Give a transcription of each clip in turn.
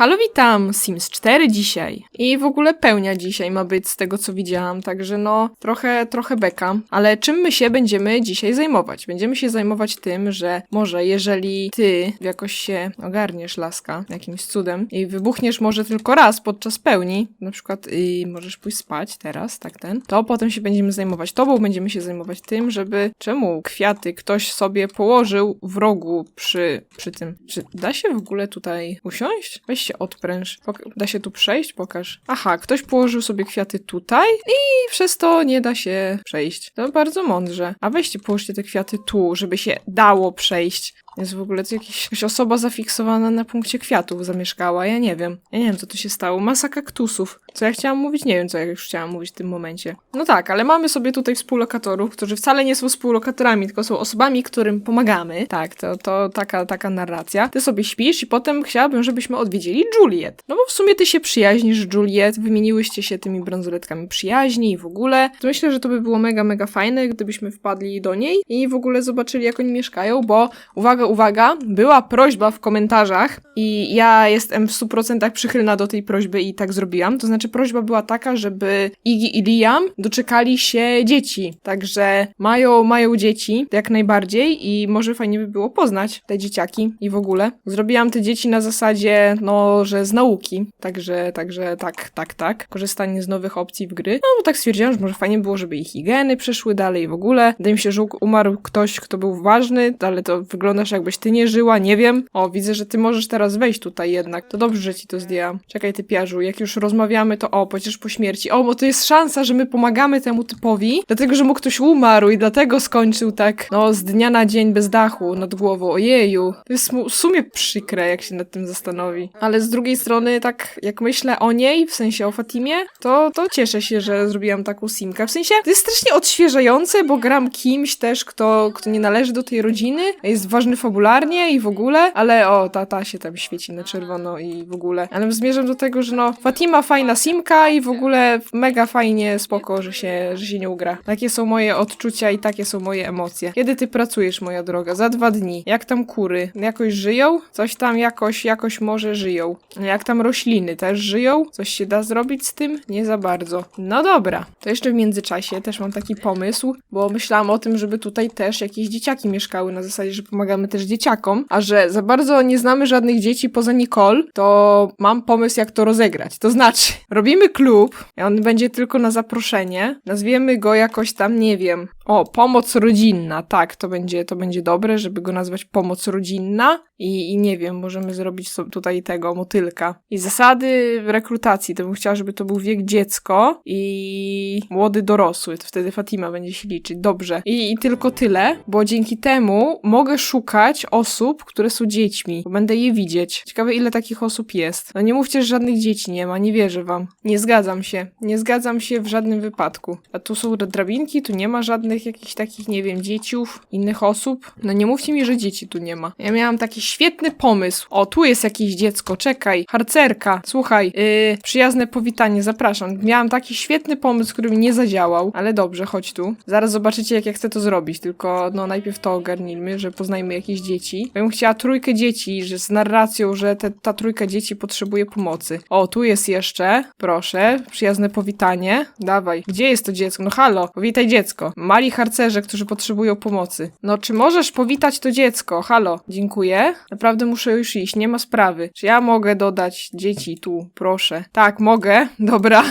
Halo, witam! Sims 4 dzisiaj. I w ogóle pełnia dzisiaj ma być z tego, co widziałam, także no, trochę, trochę beka. Ale czym my się będziemy dzisiaj zajmować? Będziemy się zajmować tym, że może jeżeli ty jakoś się ogarniesz, laska, jakimś cudem i wybuchniesz może tylko raz podczas pełni, na przykład i możesz pójść spać teraz, tak ten, to potem się będziemy zajmować tobą, będziemy się zajmować tym, żeby czemu kwiaty ktoś sobie położył w rogu przy, przy tym. Czy da się w ogóle tutaj usiąść? Weź się odpręż. Da się tu przejść? Pokaż. Aha, ktoś położył sobie kwiaty tutaj i przez to nie da się przejść. To bardzo mądrze. A weźcie, połóżcie te kwiaty tu, żeby się dało przejść. Jest w ogóle to jakiś, jakaś osoba zafiksowana na punkcie kwiatów zamieszkała. Ja nie wiem. Ja nie wiem, co tu się stało. Masa kaktusów. Co ja chciałam mówić? Nie wiem, co ja już chciałam mówić w tym momencie. No tak, ale mamy sobie tutaj współlokatorów, którzy wcale nie są współlokatorami, tylko są osobami, którym pomagamy. Tak, to, to taka, taka narracja. Ty sobie śpisz i potem chciałabym, żebyśmy odwiedzili Juliet. No bo w sumie ty się przyjaźnisz z Juliet, wymieniłyście się tymi brązoletkami przyjaźni i w ogóle. To myślę, że to by było mega, mega fajne, gdybyśmy wpadli do niej i w ogóle zobaczyli, jak oni mieszkają, bo uwaga, uwaga, była prośba w komentarzach i ja jestem w 100% przychylna do tej prośby i tak zrobiłam. To znaczy prośba była taka, żeby Iggy i Liam doczekali się dzieci. Także mają, mają dzieci jak najbardziej i może fajnie by było poznać te dzieciaki i w ogóle. Zrobiłam te dzieci na zasadzie, no, że z nauki. Także, także tak, tak, tak. Korzystanie z nowych opcji w gry. No, bo tak stwierdziłam, że może fajnie było, żeby ich i geny przeszły dalej w ogóle. Wydaje mi się, że umarł ktoś, kto był ważny, ale to wyglądasz jakbyś ty nie żyła, nie wiem. O, widzę, że ty możesz teraz wejść tutaj jednak. To dobrze, że ci to zdjęłam. Czekaj, ty piarzu, jak już rozmawiamy, to o, przecież po śmierci. O, bo to jest szansa, że my pomagamy temu typowi, dlatego, że mu ktoś umarł i dlatego skończył tak, no, z dnia na dzień bez dachu nad głową. Ojeju. To jest w sumie przykre, jak się nad tym zastanowi. Ale z drugiej strony, tak, jak myślę o niej, w sensie o Fatimie, to, to cieszę się, że zrobiłam taką simkę. W sensie, to jest strasznie odświeżające, bo gram kimś też, kto, kto nie należy do tej rodziny, jest ważny fabularnie i w ogóle, ale o, ta, ta się tam świeci na czerwono i w ogóle. Ale zmierzam do tego, że no, Fatima fajna simka i w ogóle mega fajnie, spoko, że się, że się nie ugra. Takie są moje odczucia i takie są moje emocje. Kiedy ty pracujesz, moja droga? Za dwa dni. Jak tam kury? Jakoś żyją? Coś tam jakoś, jakoś może żyją. Jak tam rośliny też żyją? Coś się da zrobić z tym? Nie za bardzo. No dobra. To jeszcze w międzyczasie też mam taki pomysł, bo myślałam o tym, żeby tutaj też jakieś dzieciaki mieszkały na zasadzie, że pomagamy też dzieciakom, a że za bardzo nie znamy żadnych dzieci poza Nicole, to mam pomysł, jak to rozegrać. To znaczy, robimy klub, on będzie tylko na zaproszenie, nazwiemy go jakoś tam, nie wiem, o, pomoc rodzinna, tak, to będzie, to będzie dobre, żeby go nazwać pomoc rodzinna i, i nie wiem, możemy zrobić tutaj tego motylka. I zasady rekrutacji, to bym chciała, żeby to był wiek dziecko i młody dorosły, to wtedy Fatima będzie się liczyć, dobrze. I, i tylko tyle, bo dzięki temu mogę szukać osób, które są dziećmi, bo będę je widzieć. Ciekawe, ile takich osób jest. No nie mówcie, że żadnych dzieci nie ma, nie wierzę wam. Nie zgadzam się, nie zgadzam się w żadnym wypadku. A tu są drabinki, tu nie ma żadnych jakichś takich, nie wiem, dzieciów, innych osób. No nie mówcie mi, że dzieci tu nie ma. Ja miałam taki świetny pomysł. O, tu jest jakieś dziecko, czekaj. Harcerka, słuchaj, yy, przyjazne powitanie, zapraszam. Miałam taki świetny pomysł, który mi nie zadziałał, ale dobrze, chodź tu. Zaraz zobaczycie, jak ja chcę to zrobić, tylko no najpierw to ogarnijmy, że poznajmy jakieś dzieci. Ja bym chciała trójkę dzieci, że z narracją, że te, ta trójka dzieci potrzebuje pomocy. O, tu jest jeszcze, proszę, przyjazne powitanie. Dawaj, gdzie jest to dziecko? No halo, powitaj dziecko. Mali harcerze, którzy potrzebują pomocy. No, czy możesz powitać to dziecko? Halo, dziękuję. Naprawdę muszę już iść, nie ma sprawy. Czy ja mogę dodać dzieci tu, proszę? Tak, mogę, dobra,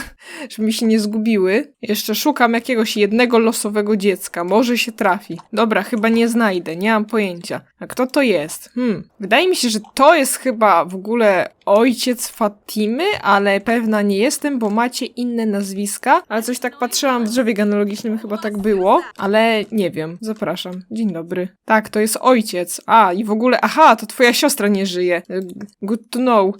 żeby mi się nie zgubiły. Jeszcze szukam jakiegoś jednego losowego dziecka, może się trafi. Dobra, chyba nie znajdę, nie mam pojęcia. A kto to jest? Hmm, wydaje mi się, że to jest chyba w ogóle ojciec Fatimy, ale pewna nie jestem, bo macie inne nazwiska. Ale coś tak patrzyłam w drzewie genealogicznym, chyba tak było, ale nie wiem. Zapraszam. Dzień dobry. Tak, to jest ojciec. A, i w ogóle, aha, to twoja siostra nie żyje. Good to know.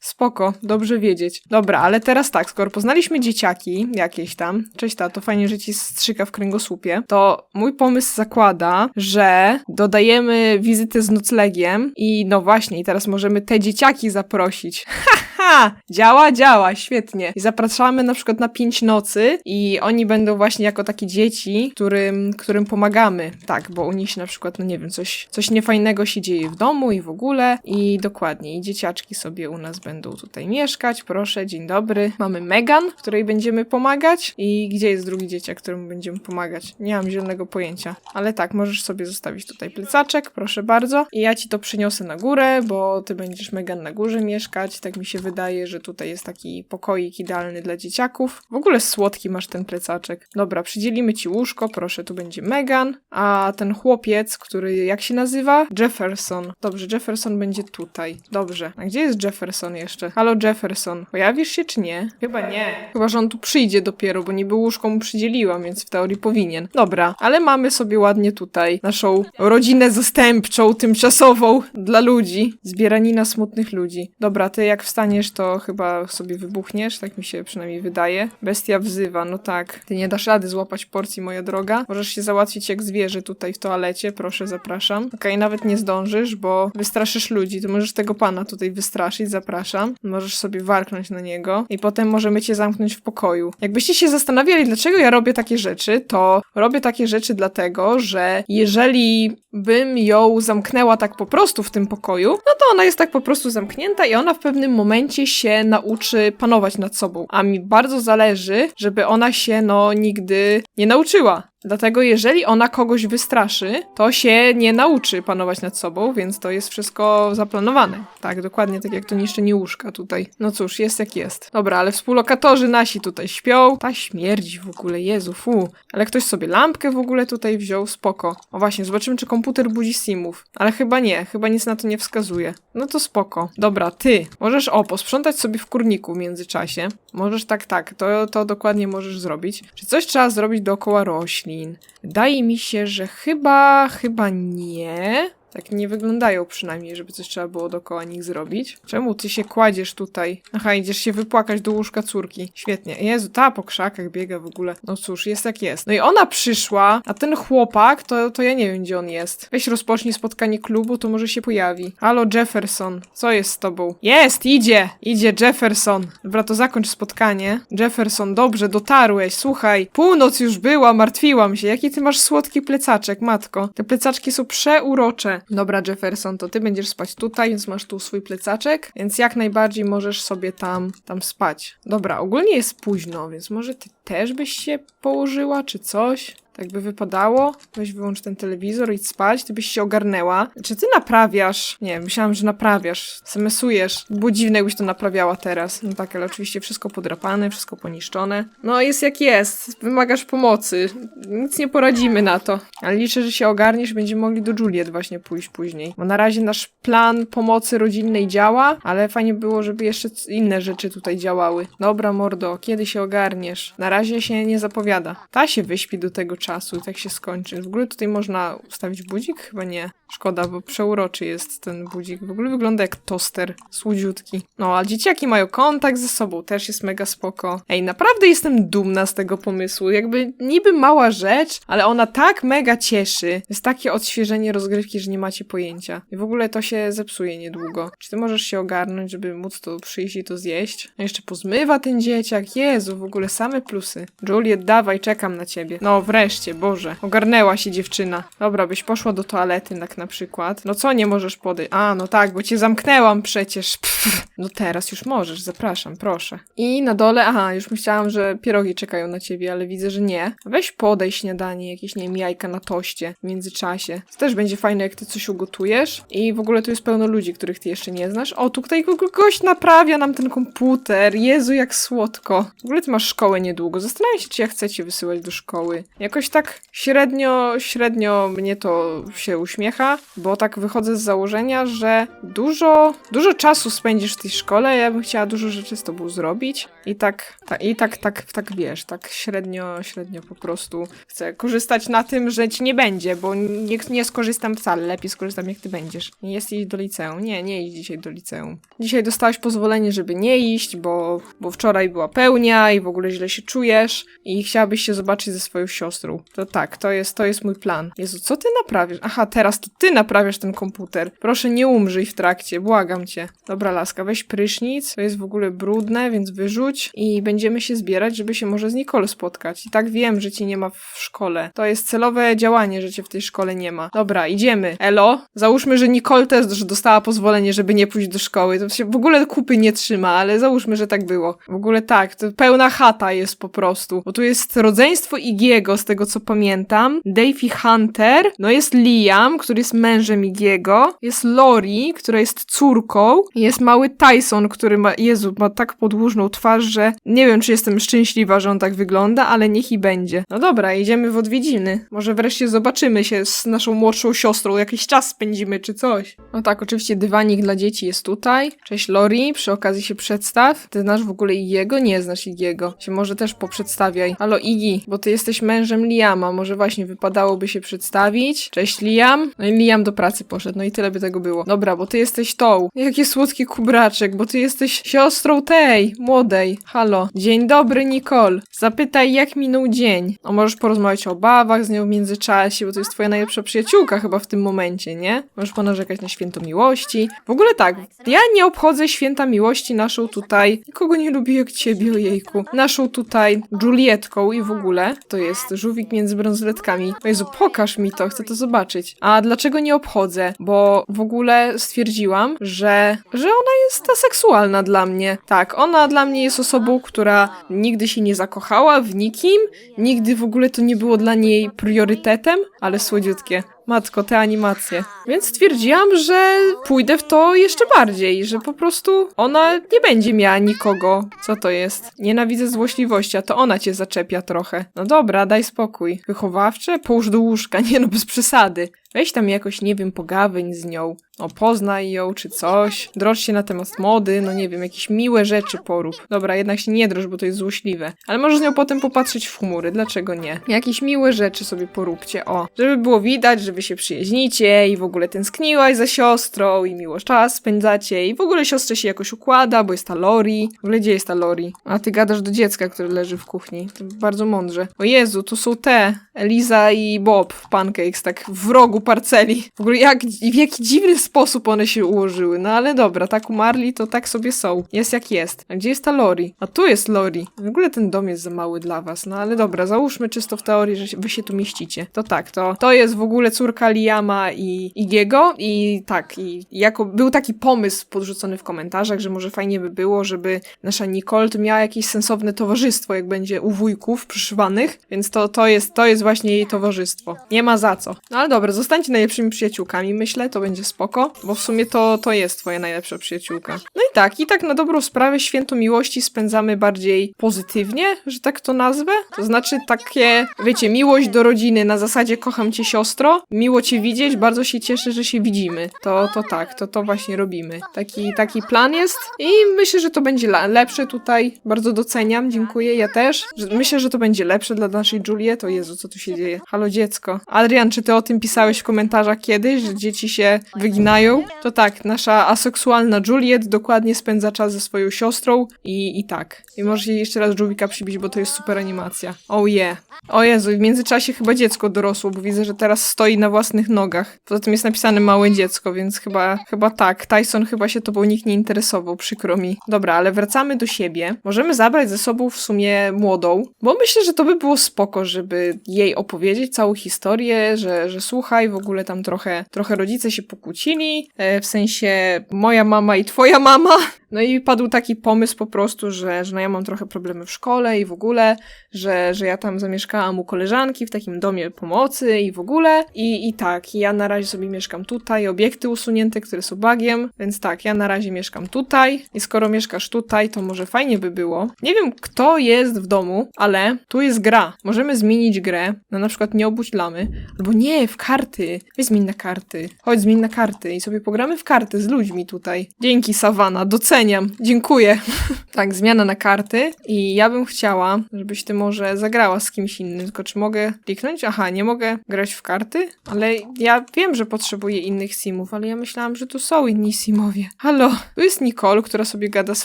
Spoko, dobrze wiedzieć. Dobra, ale teraz tak, skoro poznaliśmy dzieciaki jakieś tam, cześć tato, fajnie, że ci strzyka w kręgosłupie, to mój pomysł zakłada, że dodajemy wizytę z noclegiem i no właśnie, i teraz możemy te dzieciaki zaprosić. Ha! Działa, działa, świetnie. I zapraszamy na przykład na pięć nocy i oni będą właśnie jako takie dzieci, którym, którym pomagamy. Tak, bo u nich się na przykład, no nie wiem, coś, coś niefajnego się dzieje w domu i w ogóle. I dokładnie, i dzieciaczki sobie u nas będą tutaj mieszkać. Proszę, dzień dobry. Mamy Megan, której będziemy pomagać. I gdzie jest drugi dzieciak, któremu będziemy pomagać? Nie mam zielonego pojęcia. Ale tak, możesz sobie zostawić tutaj plecaczek, proszę bardzo. I ja ci to przyniosę na górę, bo ty będziesz Megan na górze mieszkać. Tak mi się wydaje, że tutaj jest taki pokoik idealny dla dzieciaków. W ogóle słodki masz ten plecaczek. Dobra, przydzielimy ci łóżko, proszę, tu będzie Megan. A ten chłopiec, który jak się nazywa? Jefferson. Dobrze, Jefferson będzie tutaj. Dobrze. A gdzie jest Jefferson jeszcze? Halo Jefferson. Pojawisz się czy nie? Chyba nie. Chyba, że on tu przyjdzie dopiero, bo niby łóżko mu przydzieliłam, więc w teorii powinien. Dobra, ale mamy sobie ładnie tutaj naszą rodzinę zastępczą, tymczasową dla ludzi. Zbieranina smutnych ludzi. Dobra, ty jak wstaniesz, to chyba sobie wybuchniesz, tak mi się przynajmniej wydaje. Bestia wzywa, no tak. Ty nie dasz rady złapać porcji, moja droga. Możesz się załatwić jak zwierzę tutaj w toalecie, proszę, zapraszam. Okej, nawet nie zdążysz, bo wystraszysz ludzi, to możesz tego pana tutaj wystraszyć, zapraszam. Możesz sobie warknąć na niego i potem możemy cię zamknąć w pokoju. Jakbyście się zastanawiali, dlaczego ja robię takie rzeczy, to robię takie rzeczy dlatego, że jeżeli bym ją zamknęła tak po prostu w tym pokoju, no to ona jest tak po prostu zamknięta i ona w pewnym momencie się nauczy panować nad sobą. A mi bardzo zależy, żeby ona się no nigdy nie nauczyła. Dlatego jeżeli ona kogoś wystraszy, to się nie nauczy panować nad sobą, więc to jest wszystko zaplanowane. Tak, dokładnie tak jak to niszczenie łóżka tutaj. No cóż, jest jak jest. Dobra, ale współlokatorzy nasi tutaj śpią. Ta śmierdzi w ogóle, Jezu, fu. Ale ktoś sobie lampkę w ogóle tutaj wziął, spoko. O właśnie, zobaczymy czy komputer budzi simów. Ale chyba nie, chyba nic na to nie wskazuje. No to spoko. Dobra, ty, możesz o, posprzątać sobie w kurniku w międzyczasie. Możesz tak, tak, to, to dokładnie możesz zrobić. Czy coś trzeba zrobić dookoła roślin? Wydaje mi się, że chyba, chyba nie. Tak nie wyglądają przynajmniej, żeby coś trzeba było dookoła nich zrobić. Czemu ty się kładziesz tutaj? Aha, idziesz się wypłakać do łóżka córki. Świetnie. Jezu, ta po krzakach biega w ogóle. No cóż, jest jak jest. No i ona przyszła, a ten chłopak, to, to ja nie wiem, gdzie on jest. Weź rozpocznij spotkanie klubu, to może się pojawi. Halo, Jefferson. Co jest z tobą? Jest, idzie! Idzie Jefferson. Dobra, to zakończ spotkanie. Jefferson, dobrze, dotarłeś. Słuchaj, północ już była, martwiłam się. Jaki ty masz słodki plecaczek, matko. Te plecaczki są przeurocze. Dobra, Jefferson, to ty będziesz spać tutaj, więc masz tu swój plecaczek, więc jak najbardziej możesz sobie tam, tam spać. Dobra, ogólnie jest późno, więc może ty też byś się położyła, czy coś? Tak by wypadało. Weź wyłącz ten telewizor, idź spać, ty byś się ogarnęła. Czy ty naprawiasz? Nie, myślałam, że naprawiasz. Smsujesz. Było dziwne, jakbyś to naprawiała teraz. No tak, ale oczywiście wszystko podrapane, wszystko poniszczone. No jest jak jest. Wymagasz pomocy. Nic nie poradzimy na to. Ale liczę, że się ogarniesz, będziemy mogli do Juliet właśnie pójść później. Bo na razie nasz plan pomocy rodzinnej działa, ale fajnie było, żeby jeszcze inne rzeczy tutaj działały. Dobra, mordo, kiedy się ogarniesz? Na razie się nie zapowiada. Ta się wyśpi do tego czasu tak się skończy. W ogóle tutaj można ustawić budzik? Chyba nie. Szkoda, bo przeuroczy jest ten budzik. W ogóle wygląda jak toster. Słodziutki. No, a dzieciaki mają kontakt ze sobą. Też jest mega spoko. Ej, naprawdę jestem dumna z tego pomysłu. Jakby niby mała rzecz, ale ona tak mega cieszy. Jest takie odświeżenie rozgrywki, że nie macie pojęcia. I w ogóle to się zepsuje niedługo. Czy ty możesz się ogarnąć, żeby móc to przyjść i to zjeść? A jeszcze pozmywa ten dzieciak. Jezu, w ogóle same plusy. Juliet, dawaj, czekam na ciebie. No, wreszcie, Boże. Ogarnęła się dziewczyna. Dobra, byś poszła do toalety, tak na przykład. No co nie możesz podejść? A, no tak, bo cię zamknęłam przecież. Pff. No teraz już możesz, zapraszam, proszę. I na dole, aha, już myślałam, że pierogi czekają na ciebie, ale widzę, że nie. Weź podaj śniadanie, jakieś, nie wiem, jajka na toście w międzyczasie. To też będzie fajne, jak ty coś ugotujesz. I w ogóle tu jest pełno ludzi, których ty jeszcze nie znasz. O, tutaj go- gość naprawia nam ten komputer. Jezu, jak słodko. W ogóle ty masz szkołę niedługo. Zastanawiam się, czy ja chcę cię wysyłać do szkoły. Jakoś tak średnio, średnio mnie to się uśmiecha, bo tak wychodzę z założenia, że dużo, dużo czasu spędzisz w tej szkole. Ja bym chciała dużo rzeczy z tobą zrobić. I tak, ta, i tak, tak, tak wiesz, tak średnio, średnio po prostu chcę korzystać na tym, że ci nie będzie, bo nie, nie skorzystam wcale. Lepiej skorzystam, jak ty będziesz. Nie jest iść do liceum. Nie, nie idź dzisiaj do liceum. Dzisiaj dostałaś pozwolenie, żeby nie iść, bo, bo wczoraj była pełnia i w ogóle źle się czujesz i chciałabyś się zobaczyć ze swoją siostrą. Siostrą. To tak, to jest, to jest mój plan. Jezu, co ty naprawiasz? Aha, teraz to ty naprawiasz ten komputer. Proszę nie umrzyj w trakcie, błagam cię. Dobra, laska, weź prysznic, to jest w ogóle brudne, więc wyrzuć i będziemy się zbierać, żeby się może z Nicole spotkać. I tak wiem, że cię nie ma w szkole. To jest celowe działanie, że cię w tej szkole nie ma. Dobra, idziemy. Elo, załóżmy, że Nicole też że dostała pozwolenie, żeby nie pójść do szkoły. To się w ogóle kupy nie trzyma, ale załóżmy, że tak było. W ogóle tak, to pełna chata jest po prostu. Bo tu jest rodzeństwo Igiego, z tego co pamiętam. Dave i Hunter. No jest Liam, który jest mężem Igiego. Jest Lori, która jest córką. Jest mały Tyson, który ma, Jezu, ma tak podłużną twarz, że nie wiem, czy jestem szczęśliwa, że on tak wygląda, ale niech i będzie. No dobra, idziemy w odwiedziny. Może wreszcie zobaczymy się z naszą młodszą siostrą, jakiś czas spędzimy czy coś. No tak, oczywiście dywanik dla dzieci jest tutaj. Cześć Lori, przy okazji się przedstaw. Ty znasz w ogóle Igiego? Nie znasz Igiego. Się może też poprzedstawiaj. Halo Igi, bo ty jesteś mężem Liama, może właśnie wypadałoby się przedstawić. Cześć Liam. No i Liam do pracy poszedł, no i tyle by tego było. Dobra, bo ty jesteś tą. Jaki słodki kubraczek, bo ty jesteś siostrą tej, młodej. Halo. Dzień dobry, Nicole. Zapytaj, jak minął dzień. O, możesz porozmawiać o obawach z nią w międzyczasie, bo to jest twoja najlepsza przyjaciółka chyba w tym momencie, nie? Możesz ponarzekać na święto miłości. W ogóle tak, ja nie obchodzę święta miłości naszą tutaj. Nikogo nie lubię jak ciebie, ojejku. Naszą tutaj Julietką i w ogóle. To jest żółwik między brązoletkami. O Jezu, pokaż mi to, chcę to zobaczyć. A dlaczego nie obchodzę? Bo w ogóle stwierdziłam, że, że ona jest aseksualna dla mnie. Tak, ona dla mnie jest osobą, która nigdy się nie zakochała w nikim, nigdy w ogóle to nie było dla niej priorytetem, ale słodziutkie. Matko, te animacje. Więc stwierdziłam, że pójdę w to jeszcze bardziej, że po prostu ona nie będzie miała nikogo. Co to jest? Nienawidzę złośliwości, a to ona cię zaczepia trochę. No dobra, daj spokój. Wychowawcze? Połóż do łóżka, nie no, bez przesady. Weź tam jakoś, nie wiem, pogawyń z nią. O, poznaj ją, czy coś. Drocz się na temat mody, no nie wiem, jakieś miłe rzeczy porób. Dobra, jednak się nie drocz, bo to jest złośliwe. Ale możesz z nią potem popatrzeć w chmury, dlaczego nie? Jakieś miłe rzeczy sobie poróbcie, o. Żeby było widać, że wy się przyjaźnicie i w ogóle tęskniłaś za siostrą i miło czas spędzacie i w ogóle siostrze się jakoś układa, bo jest ta Lori. W ogóle gdzie jest ta Lori? A ty gadasz do dziecka, które leży w kuchni. To bardzo mądrze. O Jezu, tu są te, Eliza i Bob Pancakes, tak w rogu parceli. W ogóle jak, w jaki dziwny sposób one się ułożyły. No ale dobra, tak umarli, to tak sobie są. Jest jak jest. A gdzie jest ta Lori? A tu jest Lori. W ogóle ten dom jest za mały dla was. No ale dobra, załóżmy czysto w teorii, że wy się tu mieścicie. To tak, to, to jest w ogóle córka Liama i Igiego i tak, i jako był taki pomysł podrzucony w komentarzach, że może fajnie by było, żeby nasza Nicole miała jakieś sensowne towarzystwo, jak będzie u wujków przyszywanych, więc to, to, jest, to jest właśnie jej towarzystwo. Nie ma za co. No ale dobra, zostańcie najlepszymi przyjaciółkami, myślę, to będzie spoko, bo w sumie to, to jest twoja najlepsza przyjaciółka. No i tak, i tak na dobrą sprawę święto miłości spędzamy bardziej pozytywnie, że tak to nazwę. To znaczy takie, wiecie, miłość do rodziny na zasadzie kocham cię siostro, miło cię widzieć, bardzo się cieszę, że się widzimy. To, to tak, to, to właśnie robimy. Taki, taki plan jest i myślę, że to będzie lepsze tutaj. Bardzo doceniam, dziękuję, ja też. Myślę, że to będzie lepsze dla naszej Juliet. O Jezu, co tu się dzieje? Halo dziecko. Adrian, czy ty o tym pisałeś w komentarzach kiedyś, że dzieci się wyginają? To tak, nasza aseksualna Juliet dokładnie spędza czas ze swoją siostrą i, i tak. I może jej jeszcze raz żółwika przybić, bo to jest super animacja. Oh yeah. O Jezu, w międzyczasie chyba dziecko dorosło, bo widzę, że teraz stoi na własnych nogach. Poza tym jest napisane małe dziecko, więc chyba, chyba tak. Tyson chyba się tobą nikt nie interesował, przykro mi. Dobra, ale wracamy do siebie. Możemy zabrać ze sobą w sumie młodą, bo myślę, że to by było spoko, żeby jej opowiedzieć całą historię, że, że słuchaj, w ogóle tam trochę, trochę rodzice się pokłócili, e, w sensie moja mama i twoja mama. No i padł taki pomysł po prostu, że, że no ja mam trochę problemy w szkole i w ogóle, że, że ja tam zamieszkałam u koleżanki w takim domie pomocy i w ogóle. I, i tak, ja na razie sobie mieszkam tutaj, obiekty usunięte, które są bagiem, więc tak, ja na razie mieszkam tutaj i skoro mieszkasz tutaj, to może fajnie by było. Nie wiem, kto jest w domu, ale tu jest gra. Możemy zmienić grę na na przykład nie obudź lamy, albo nie, w karty karty. Weź zmień na karty. Chodź, zmień na karty i sobie pogramy w karty z ludźmi tutaj. Dzięki, Sawana, doceniam. Dziękuję. tak, zmiana na karty i ja bym chciała, żebyś ty może zagrała z kimś innym, tylko czy mogę kliknąć? Aha, nie mogę grać w karty, ale ja wiem, że potrzebuję innych simów, ale ja myślałam, że tu są inni simowie. Halo, tu jest Nicole, która sobie gada z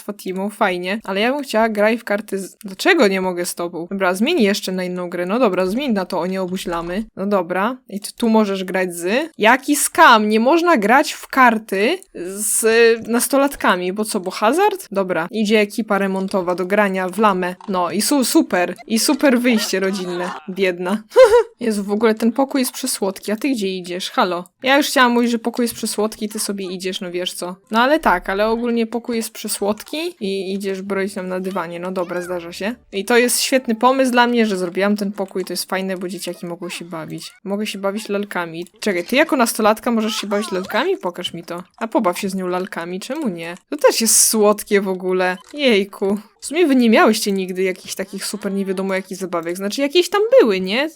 Fatimą, fajnie, ale ja bym chciała grać w karty z... Dlaczego nie mogę z tobą? Dobra, zmień jeszcze na inną grę, no dobra, zmień na to o nie obuźlamy. No dobra, i ty tu możesz grać z... Jaki skam, nie można grać w karty z nastolatkami, bo co, bo hazard? Dobra, idzie ekipa remontowa do grania w lamę, no i su super, i super wyjście rodzinne, biedna. Jezu, w ogóle ten pokój jest przesłodki, a ty gdzie idziesz? Halo. Ja już chciałam mówić, że pokój jest przesłodki, ty sobie idziesz, no wiesz co. No ale tak, ale ogólnie pokój jest przesłodki i idziesz broić nam na dywanie, no dobra, zdarza się. I to jest świetny pomysł dla mnie, że zrobiłam ten pokój, to jest fajne, bo dzieciaki mogą się bawić. Mogę się bawić lalkami. Czekaj, ty jako nastolatka możesz się bawić lalkami? Pokaż mi to. A pobaw się z nią lalkami, czemu nie? To też jest słodkie w ogóle. Jejku. W sumie wy nie miałyście nigdy jakichś takich super nie wiadomo jakich zabawek. Znaczy jakieś tam były, nie?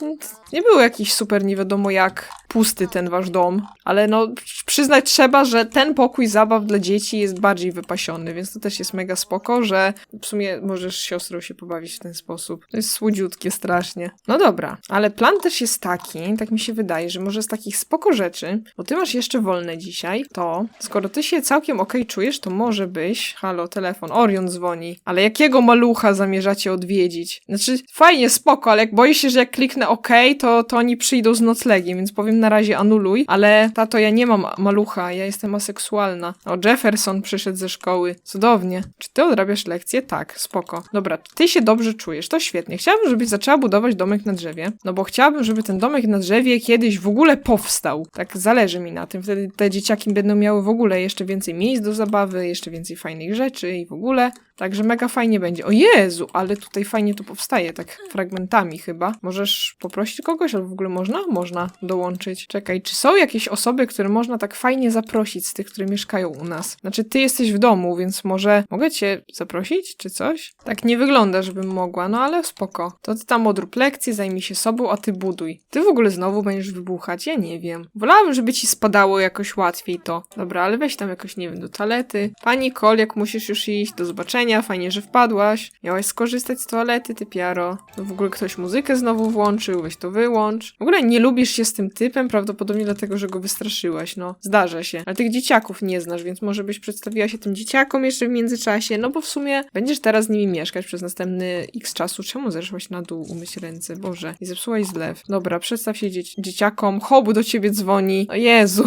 Nie było jakiś super nie wiadomo jak pusty ten wasz dom. Ale no przyznać trzeba, że ten pokój zabaw dla dzieci jest bardziej wypasiony, więc to też jest mega spoko, że w sumie możesz siostrą się pobawić w ten sposób. To jest słodziutkie strasznie. No dobra, ale plan też jest taki, tak mi się wydaje, że może z takich spoko rzeczy, bo ty masz jeszcze wolne dzisiaj, to skoro ty się całkiem okej czujesz, to może byś, halo, telefon, Orion dzwoni, ale jakiego malucha zamierzacie odwiedzić? Znaczy, fajnie, spoko, ale jak boisz się, że jak kliknę OK, to, to oni przyjdą z noclegiem, więc powiem na razie anuluj, ale tato, ja nie mam malucha, ja jestem aseksualna. O, Jefferson przyszedł ze szkoły. Cudownie. Czy ty odrabiasz lekcje? Tak, spoko. Dobra, ty się dobrze czujesz, to świetnie. Chciałabym, żebyś zaczęła budować domek na drzewie, no bo chciałabym, żeby ten domek na drzewie kiedyś w ogóle powstał. Tak zależy mi na tym. Wtedy te dzieciaki będą miały w ogóle jeszcze więcej miejsc do zabawy, jeszcze więcej fajnych rzeczy i w ogóle. Także mega fajnie będzie. O Jezu, ale tutaj fajnie to powstaje, tak fragmentami chyba. Możesz poprosić kogoś, albo w ogóle można? Można dołączyć. Czekaj, czy są jakieś osoby, które można tak fajnie zaprosić z tych, które mieszkają u nas? Znaczy, ty jesteś w domu, więc może mogę cię zaprosić, czy coś? Tak nie wygląda, żebym mogła, no ale spoko. To ty tam odrób lekcję, zajmij się sobą, a ty buduj. Ty w ogóle znowu będziesz wybuchać? Ja nie wiem. Wolałabym, żeby ci spadało jakoś łatwiej to. Dobra, ale weź tam jakoś, nie wiem, do toalety. Pani Kol, jak musisz już iść, do zobaczenia, fajnie, że wpadłaś. Miałaś skorzystać z toalety, ty piaro. W ogóle ktoś muzykę znowu włączył, weź to wyłącz. W ogóle nie lubisz się z tym typem, prawdopodobnie dlatego, że go wystraszyłaś, no. Zdarza się. Ale tych dzieciaków nie znasz, więc może byś przedstawiła się tym dzieciakom jeszcze w międzyczasie, no bo w sumie będziesz teraz z nimi mieszkać przez następny x czasu. Czemu zeszłaś na dół, umyć ręce? Boże. I zepsułaś zlew. Dobra, przedstaw się dzieci dzieciakom. Hobu do ciebie dzwoni. O Jezu.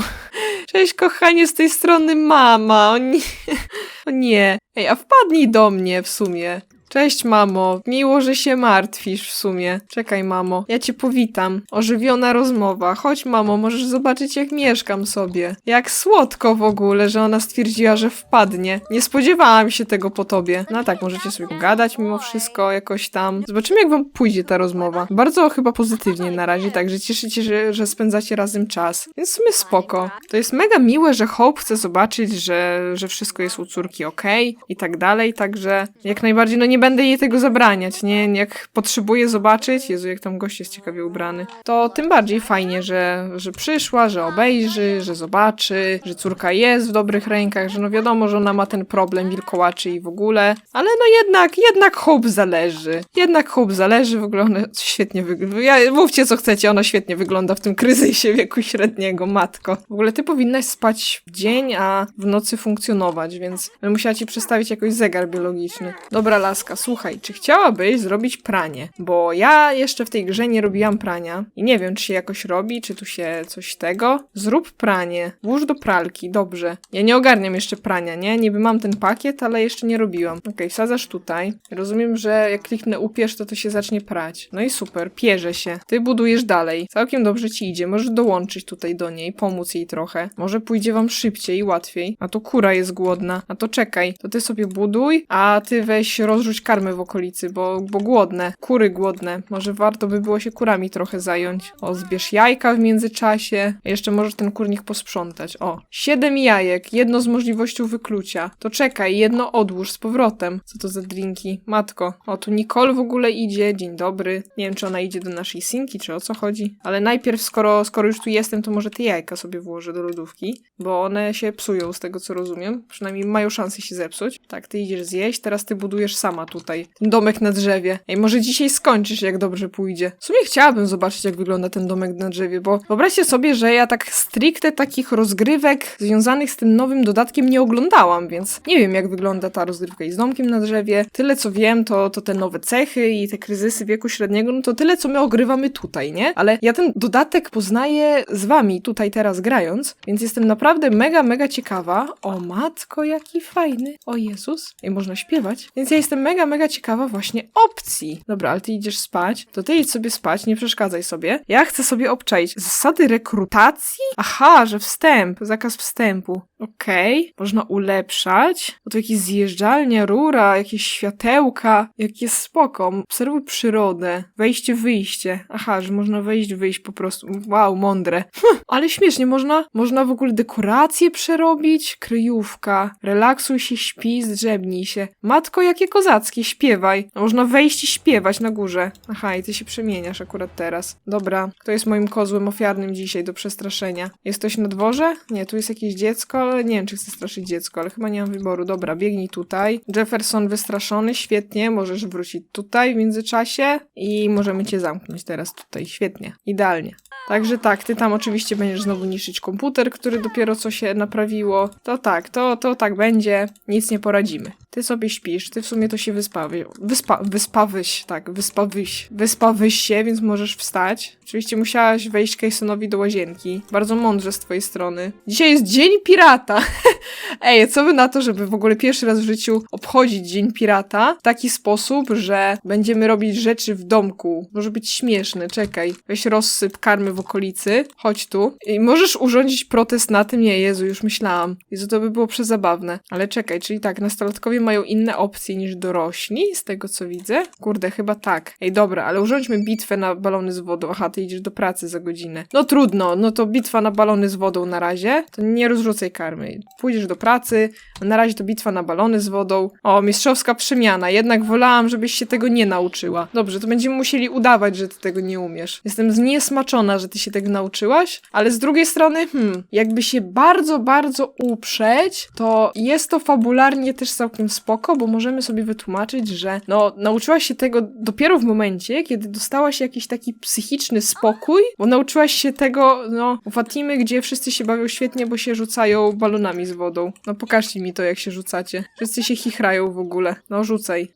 Cześć kochanie, z tej strony mama. O nie. O nie. Ej, a wpadnij do mnie w sumie. Cześć, mamo. Miło, że się martwisz w sumie. Czekaj, mamo. Ja cię powitam. Ożywiona rozmowa. Chodź, mamo, możesz zobaczyć, jak mieszkam sobie. Jak słodko w ogóle, że ona stwierdziła, że wpadnie. Nie spodziewałam się tego po tobie. No tak, możecie sobie pogadać mimo wszystko jakoś tam. Zobaczymy, jak wam pójdzie ta rozmowa. Bardzo chyba pozytywnie na razie, także cieszycie, że, że spędzacie razem czas. Więc w sumie spoko. To jest mega miłe, że Hope chce zobaczyć, że, że wszystko jest u córki ok i tak dalej, także jak najbardziej, no nie będę jej tego zabraniać, nie? Jak potrzebuje zobaczyć, Jezu, jak tam gość jest ciekawie ubrany, to tym bardziej fajnie, że, że przyszła, że obejrzy, że zobaczy, że córka jest w dobrych rękach, że no wiadomo, że ona ma ten problem wilkołaczy i w ogóle, ale no jednak, jednak Hope zależy. Jednak Hope zależy, w ogóle ona świetnie wygląda. Ja, mówcie co chcecie, ona świetnie wygląda w tym kryzysie wieku średniego, matko. W ogóle ty powinnaś spać w dzień, a w nocy funkcjonować, więc musiała ci przestawić jakoś zegar biologiczny. Dobra, laska, słuchaj, czy chciałabyś zrobić pranie? Bo ja jeszcze w tej grze nie robiłam prania i nie wiem, czy się jakoś robi, czy tu się coś tego. Zrób pranie, włóż do pralki, dobrze. Ja nie ogarniam jeszcze prania, nie? Niby mam ten pakiet, ale jeszcze nie robiłam. Okej, okay, tutaj. Rozumiem, że jak kliknę upierz, to to się zacznie prać. No i super, pierze się. Ty budujesz dalej. Całkiem dobrze ci idzie. Możesz dołączyć tutaj do niej, pomóc jej trochę. Może pójdzie wam szybciej i łatwiej. A to kura jest głodna. A to czekaj, to ty sobie buduj, a ty weź rozrzuć karmę w okolicy, bo, bo głodne. Kury głodne. Może warto by było się kurami trochę zająć. O, zbierz jajka w międzyczasie. Jeszcze możesz ten kurnik posprzątać. O, siedem jajek. Jedno z możliwości wyklucia. To czekaj, jedno odłóż z powrotem. Co to za drinki? Matko. O, tu Nicole w ogóle idzie. Dzień dobry. Nie wiem, czy ona idzie do naszej sinki, czy o co chodzi. Ale najpierw, skoro, skoro już tu jestem, to może te jajka sobie włożę do lodówki, bo one się psują z tego, co rozumiem. Przynajmniej mają szansę się zepsuć. Tak, ty idziesz zjeść, teraz ty budujesz sama tutaj domek na drzewie. Ej, może dzisiaj skończysz, jak dobrze pójdzie. W sumie chciałabym zobaczyć, jak wygląda ten domek na drzewie, bo wyobraźcie sobie, że ja tak stricte takich rozgrywek związanych z tym nowym dodatkiem nie oglądałam, więc nie wiem, jak wygląda ta rozgrywka i z domkiem na drzewie. Tyle, co wiem, to, to te nowe cechy i te kryzysy wieku średniego, no to tyle, co my ogrywamy tutaj, nie? Ale ja ten dodatek poznaję z wami tutaj teraz grając, więc jestem naprawdę mega, mega ciekawa. O matko, jaki fajny. O Jezus. I można śpiewać. Więc ja jestem mega, mega ciekawa właśnie opcji. Dobra, ale ty idziesz spać, to ty idź sobie spać, nie przeszkadzaj sobie. Ja chcę sobie obczaić zasady rekrutacji? Aha, że wstęp, zakaz wstępu. Okej, można ulepszać. O to jakieś zjeżdżalnia, rura, jakieś światełka, jak jest spoko. Obserwuj przyrodę. Wejście, wyjście. Aha, że można wejść, wyjść po prostu. Wow, mądre. Hm, ale śmiesznie, można, można w ogóle dekoracje przerobić. Kryjówka. Relaksuj się, śpi, zdrzemnij się. Matko, jakie śpiewaj. Można wejść i śpiewać na górze. Aha, i ty się przemieniasz akurat teraz. Dobra, kto jest moim kozłem ofiarnym dzisiaj do przestraszenia? Jest ktoś na dworze? Nie, tu jest jakieś dziecko, ale nie wiem, czy chcę straszyć dziecko, ale chyba nie mam wyboru. Dobra, biegnij tutaj. Jefferson wystraszony, świetnie, możesz wrócić tutaj w międzyczasie i możemy cię zamknąć teraz tutaj. Świetnie, idealnie. Także tak, ty tam oczywiście będziesz znowu niszczyć komputer, który dopiero co się naprawiło. To tak, to, to tak będzie, nic nie poradzimy. Ty sobie śpisz, ty w sumie to się wyspawy, wyspa, wyspawyś, tak, wyspawyś, wyspawyś się, więc możesz wstać. Oczywiście musiałaś wejść Kejsonowi do łazienki. Bardzo mądrze z twojej strony. Dzisiaj jest Dzień Pirata. Ej, co by na to, żeby w ogóle pierwszy raz w życiu obchodzić Dzień Pirata w taki sposób, że będziemy robić rzeczy w domku. Może być śmieszne, czekaj. Weź rozsyp karmy w okolicy, chodź tu. I możesz urządzić protest na tym? Nie, Jezu, już myślałam. Jezu, to by było przezabawne. Ale czekaj, czyli tak, nastolatkowie mają inne opcje niż dorośli, z tego co widzę. Kurde, chyba tak. Ej, dobra, ale urządźmy bitwę na balony z wodą. Aha, ty idziesz do pracy za godzinę. No trudno, no to bitwa na balony z wodą na razie. To nie rozrzucaj karmy. Pójdziesz do pracy, a na razie to bitwa na balony z wodą. O, mistrzowska przemiana. Jednak wolałam, żebyś się tego nie nauczyła. Dobrze, to będziemy musieli udawać, że ty tego nie umiesz. Jestem zniesmaczona, że ty się tego nauczyłaś, ale z drugiej strony, hmm, jakby się bardzo, bardzo uprzeć, to jest to fabularnie też całkiem spoko, bo możemy sobie wytłumaczyć, że no, nauczyłaś się tego dopiero w momencie, kiedy dostałaś jakiś taki psychiczny spokój, bo nauczyłaś się tego, no, Fatimy, gdzie wszyscy się bawią świetnie, bo się rzucają balonami z wodą. No, pokażcie mi to, jak się rzucacie. Wszyscy się chichrają w ogóle. No, rzucaj.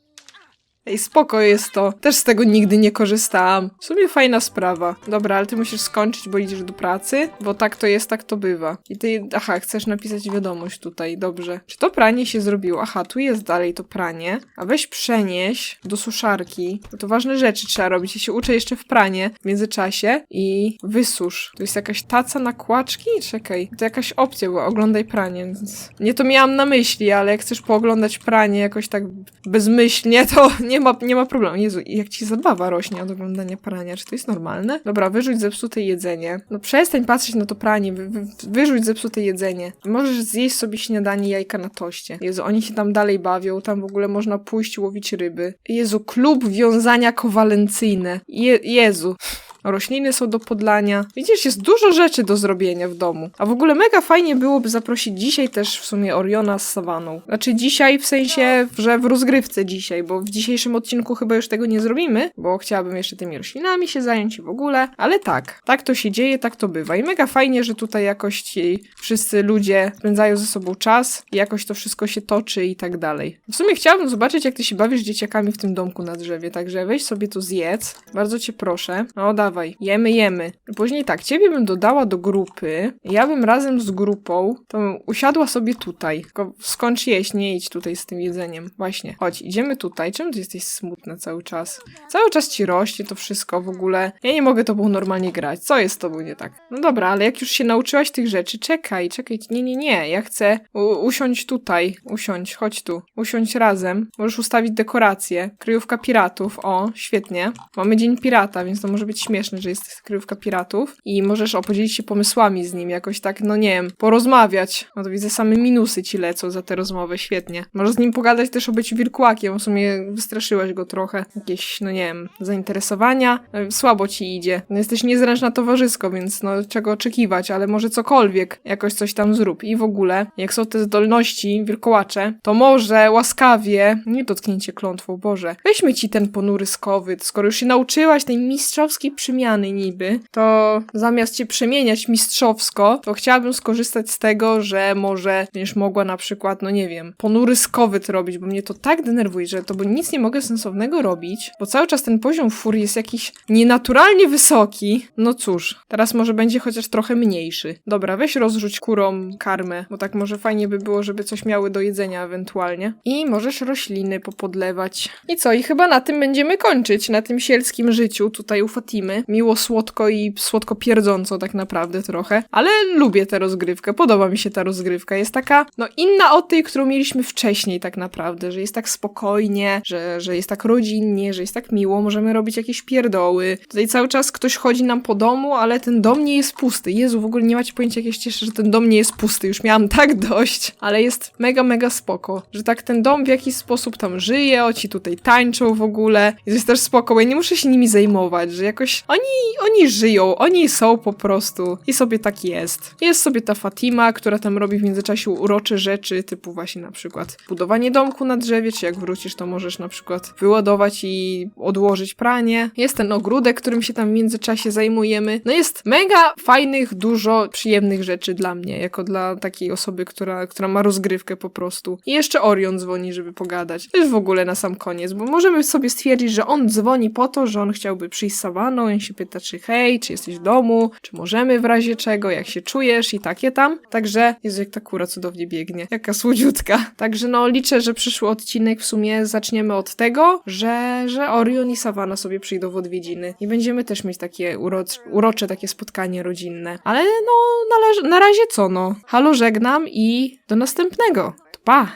Ej, spoko jest to. Też z tego nigdy nie korzystałam. W sumie fajna sprawa. Dobra, ale ty musisz skończyć, bo idziesz do pracy, bo tak to jest, tak to bywa. I ty, aha, chcesz napisać wiadomość tutaj, dobrze. Czy to pranie się zrobiło? Aha, tu jest dalej to pranie. A weź przenieś do suszarki. Bo to ważne rzeczy trzeba robić. Ja się uczę jeszcze w pranie w międzyczasie i wysusz. To jest jakaś taca na kłaczki? Czekaj. To jakaś opcja była, oglądaj pranie. Więc nie to miałam na myśli, ale jak chcesz pooglądać pranie jakoś tak bezmyślnie, to nie ma, nie ma problemu. Jezu, jak ci zabawa rośnie od oglądania prania, czy to jest normalne? Dobra, wyrzuć zepsute jedzenie. No przestań patrzeć na to pranie, wy, wy, wyrzuć zepsute jedzenie. Możesz zjeść sobie śniadanie jajka na toście. Jezu, oni się tam dalej bawią, tam w ogóle można pójść łowić ryby. Jezu, klub wiązania kowalencyjne. Je, Jezu. Rośliny są do podlania. Widzisz, jest dużo rzeczy do zrobienia w domu. A w ogóle mega fajnie byłoby zaprosić dzisiaj też w sumie Oriona z Sawaną. Znaczy dzisiaj w sensie, że w rozgrywce dzisiaj, bo w dzisiejszym odcinku chyba już tego nie zrobimy, bo chciałabym jeszcze tymi roślinami się zająć i w ogóle. Ale tak, tak to się dzieje, tak to bywa. I mega fajnie, że tutaj jakoś ci wszyscy ludzie spędzają ze sobą czas i jakoś to wszystko się toczy i tak dalej. W sumie chciałabym zobaczyć, jak ty się bawisz dzieciakami w tym domku na drzewie, także weź sobie to zjedz. Bardzo cię proszę. O, da dawaj. Jemy, jemy. Później tak, ciebie bym dodała do grupy. Ja bym razem z grupą to usiadła sobie tutaj. Tylko skończ jeść, nie idź tutaj z tym jedzeniem. Właśnie. Chodź, idziemy tutaj. Czemu ty jesteś smutna cały czas? Cały czas ci rośnie to wszystko w ogóle. Ja nie mogę tobą normalnie grać. Co jest z tobą nie tak? No dobra, ale jak już się nauczyłaś tych rzeczy, czekaj, czekaj. Nie, nie, nie. Ja chcę usiąść tutaj. Usiądź, chodź tu. Usiądź razem. Możesz ustawić dekorację. Kryjówka piratów. O, świetnie. Mamy Dzień Pirata, więc to może być śmieszne, że jest kryjówka piratów. I możesz o, podzielić się pomysłami z nim. Jakoś tak, no nie wiem, porozmawiać. No to widzę, same minusy ci lecą za tę rozmowę. Świetnie. Możesz z nim pogadać też o byciu wilkłakiem. W sumie wystraszyłaś go trochę. Jakieś, no nie wiem, zainteresowania. E, Słabo ci idzie. No jesteś niezręczna towarzysko, więc no czego oczekiwać, ale może cokolwiek. Jakoś coś tam zrób. I w ogóle, jak są te zdolności wilkołacze, to może łaskawie, nie dotknięcie klątwą, Boże, weźmy ci ten ponury skowyt. Skoro już się nauczyłaś tej mistrzowskiej przemiany niby, to zamiast cię przemieniać mistrzowsko, to chciałabym skorzystać z tego, że może będziesz mogła na przykład, no nie wiem, ponury skowyt robić, bo mnie to tak denerwuje, że to bo nic nie mogę sensownego robić, bo cały czas ten poziom furii jest jakiś nienaturalnie wysoki. No cóż, teraz może będzie chociaż trochę mniejszy. Dobra, weź rozrzuć kurom karmę, bo tak może fajnie by było, żeby coś miały do jedzenia ewentualnie. I możesz rośliny popodlewać. I co? I chyba na tym będziemy kończyć, na tym sielskim życiu tutaj u Fatimy. Miło, słodko i słodko pierdząco tak naprawdę trochę, ale lubię tę rozgrywkę, podoba mi się ta rozgrywka. Jest taka, no inna od tej, którą mieliśmy wcześniej tak naprawdę, że jest tak spokojnie, że, że jest tak rodzinnie, że jest tak miło, możemy robić jakieś pierdoły. Tutaj cały czas ktoś chodzi nam po domu, ale ten dom nie jest pusty. Jezu, w ogóle nie macie pojęcia, jak ja się cieszę, że ten dom nie jest pusty. Już miałam tak dość, ale jest mega, mega spoko, że tak ten dom w jakiś sposób tam żyje, o ci tutaj tańczą w ogóle. Jest też spoko, bo ja nie muszę się nimi zajmować, że jakoś oni, oni żyją, oni są po prostu i sobie tak jest. Jest sobie ta Fatima, która tam robi w międzyczasie urocze rzeczy, typu właśnie na przykład budowanie domku na drzewie, czy jak wrócisz, to możesz na przykład wyładować i odłożyć pranie. Jest ten ogródek, którym się tam w międzyczasie zajmujemy. No jest mega fajnych, dużo przyjemnych rzeczy dla mnie, jako dla takiej osoby, która, która ma rozgrywkę po prostu. I jeszcze Orion dzwoni, żeby pogadać. To jest w ogóle na sam koniec, bo możemy sobie stwierdzić, że on dzwoni po to, że on chciałby przyjść z Savaną, się pyta, czy hej, czy jesteś w domu, czy możemy w razie czego, jak się czujesz i takie tam. Także, Jezu, jak ta kura cudownie biegnie. Jaka słodziutka. Także no, liczę, że przyszły odcinek w sumie zaczniemy od tego, że, że Orion i Savana sobie przyjdą w odwiedziny i będziemy też mieć takie uroc- urocze takie spotkanie rodzinne. Ale no, na, na razie co no. Halo, żegnam i do następnego. To pa!